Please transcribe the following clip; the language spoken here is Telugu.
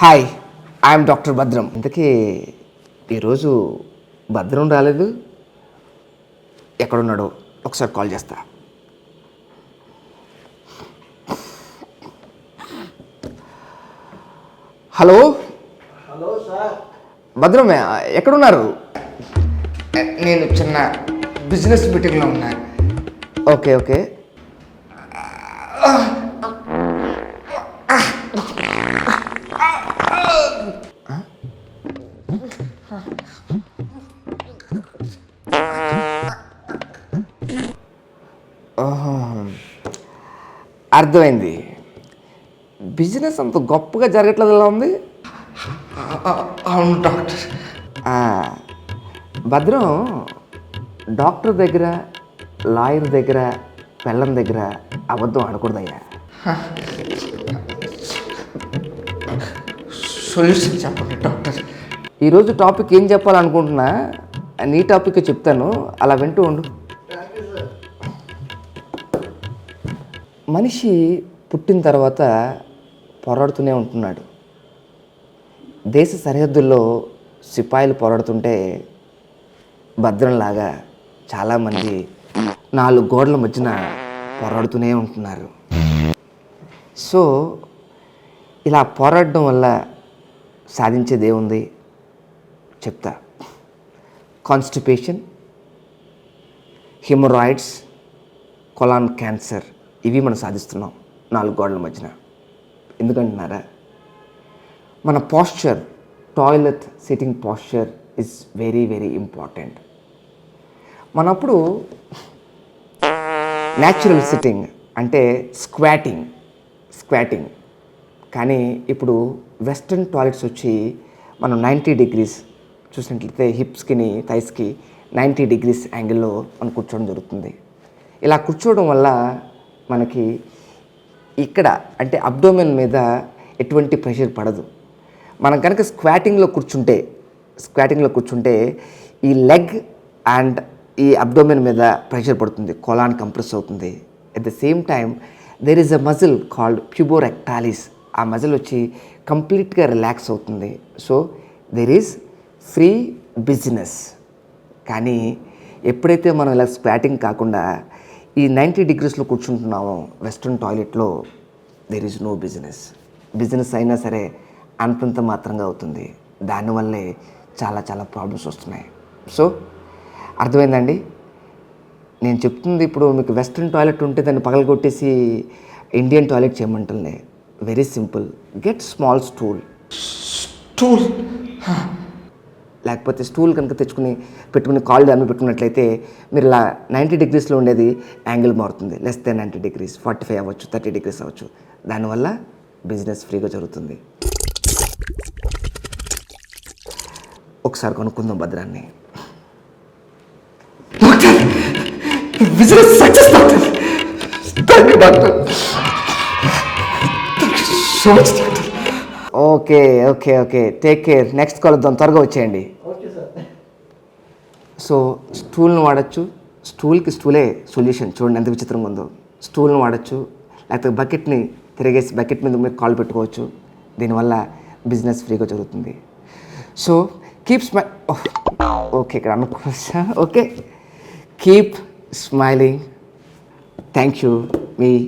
హాయ్ ఐఎమ్ డాక్టర్ భద్రం ఇంతకీ ఈరోజు భద్రం రాలేదు. ఎక్కడున్నాడో ఒకసారి కాల్ చేస్తా. హలో? Hello sir. భద్రం ఎక్కడున్నారు? నేను చిన్న బిజినెస్ మీటింగ్లో ఉన్నా. Okay okay. అర్థమైంది. బిజినెస్ అంత గొప్పగా జరగట్లేదు ఎలా ఉంది? అవును డాక్టర్. భద్రం డాక్టర్ దగ్గర లాయర్ దగ్గర పెళ్ళం దగ్గర అబద్ధం ఆడకూడదయ్యా. సొల్యూషన్ చెప్పండి డాక్టర్. ఈరోజు టాపిక్ ఏం చెప్పాలనుకుంటున్నా నీ టాపిక్ చెప్తాను అలా వింటూ ఉండు. మనిషి పుట్టిన తర్వాత పోరాడుతూనే ఉంటున్నాడు. దేశ సరిహద్దుల్లో సిపాయిలు పోరాడుతుంటే భద్రంలాగా చాలామంది నాలుగు గోడల మధ్యన పోరాడుతూనే ఉంటున్నారు. సో ఇలా పోరాడడం వల్ల సాధించేది ఏముంది? చెప్తా. Constipation hemorrhoids colon cancer. ఇవి మనం సాధిస్తున్నాం నాలుగు గోడల మధ్యన. ఎందుకంటున్నారా? మన posture toilet sitting posture is very very important మనప్పుడు natural sitting అంటే స్క్వాటింగ్ స్క్వాటింగ్ కానీ ఇప్పుడు వెస్ట్రన్ టాయిలెట్స్ వచ్చి మనం నైంటీ డిగ్రీస్ చూసినట్లయితే హిప్స్కిని థైస్కి నైంటీ డిగ్రీస్ యాంగిల్లో మనం కూర్చోవడం జరుగుతుంది. ఇలా కూర్చోవడం వల్ల మనకి ఇక్కడ అంటే అబ్డోమెన్ మీద ఎటువంటి ప్రెషర్ పడదు. మనం కనుక స్క్వాటింగ్లో కూర్చుంటే స్క్వాటింగ్లో కూర్చుంటే ఈ లెగ్ అండ్ ఈ అబ్డోమెన్ మీద ప్రెషర్ పడుతుంది కొలాన్ కంప్రెస్ అవుతుంది. At the same time there is a muscle called puborectalis ఆ మజిల్ వచ్చి కంప్లీట్గా రిలాక్స్ అవుతుంది. So there is free business కానీ ఎప్పుడైతే మనం ఇలా స్క్వాటింగ్ కాకుండా ఈ నైంటీ డిగ్రీస్లో కూర్చుంటున్నాము western టాయిలెట్లో there is no business business అయినా సరే అంతంత మాత్రంగా అవుతుంది. దానివల్లే చాలా చాలా ప్రాబ్లమ్స్ వస్తున్నాయి. సో అర్థమైందండి? నేను చెప్తుంది ఇప్పుడు మీకు వెస్ట్రన్ టాయిలెట్ ఉంటే దాన్ని పగలగొట్టేసి Indian toilet చేయమంటుంది very simple get small stool stool లేకపోతే స్టూల్ కనుక తెచ్చుకుని పెట్టుకుని కాళ్ళు దాన్ని పెట్టుకున్నట్లయితే మీరు ఇలా నైంటీ డిగ్రీస్లో ఉండేది యాంగిల్ మారుతుంది. Less than ninety degrees forty five అవ్వచ్చు థర్టీ డిగ్రీస్ అవ్వచ్చు. దానివల్ల బిజినెస్ ఫ్రీగా జరుగుతుంది. ఒకసారి కొనుక్కుందాం భద్రాన్ని. Business success doctor thank you doctor so much doctor okay okay okay. Take care next కలుద్దాం త్వరగా వచ్చేయండి. సో స్టూల్ని వాడచ్చు. స్టూల్కి స్టూలే సొల్యూషన్ చూడండి ఎంత విచిత్రంగా ఉందో. స్టూల్ని వాడచ్చు. లేకపోతే బకెట్ని తిరిగేసి బకెట్ మీద మీరు కాల్ పెట్టుకోవచ్చు. దీనివల్ల బిజినెస్ ఫ్రీగా జరుగుతుంది. సో కీప్ స్మై ఓకే ఇక్కడ అనుకోవచ్చా okay. Keep smiling thank you me